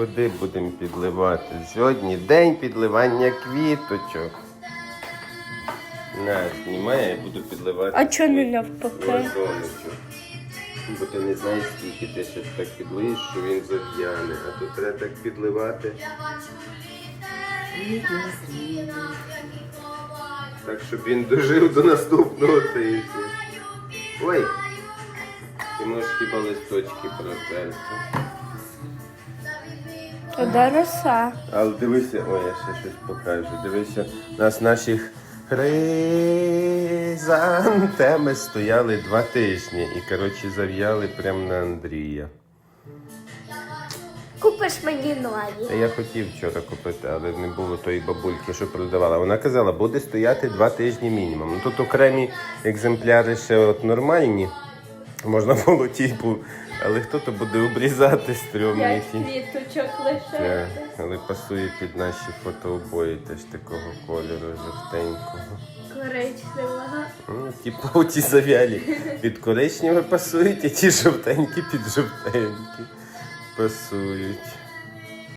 Куди будемо підливати? Сьогодні день підливання квіточок. На, знімай, я буду підливати. А чого не навпаки? Бо ти не знаєш, скільки ти ще так підлиєш, що він зав'яне. А тут треба так підливати. Так, щоб він дожив до наступного тижня. Ой! Ти можеш хіба листочки протерти. То роса. Але дивися, ой, я ще щось покажу. Дивися, у нас наші хризантеми стояли два тижні і, коротше, зав'яли прямо на Андрія. Купиш мені нові. Та я хотів вчора купити, але не було тої бабульки, що продавала. Вона казала, буде стояти два тижні мінімум. Ну тут окремі екземпляри ще от нормальні. Можна було типу, але хто то буде обрізати стрьомні П'ять ті. квіточок Так, лише. але пасує під наші фотообої теж такого кольору жовтенького. Коричневого. Ну, типу ті зав'ялі під коричневе пасують, а ті жовтенькі під жовтенькі пасують.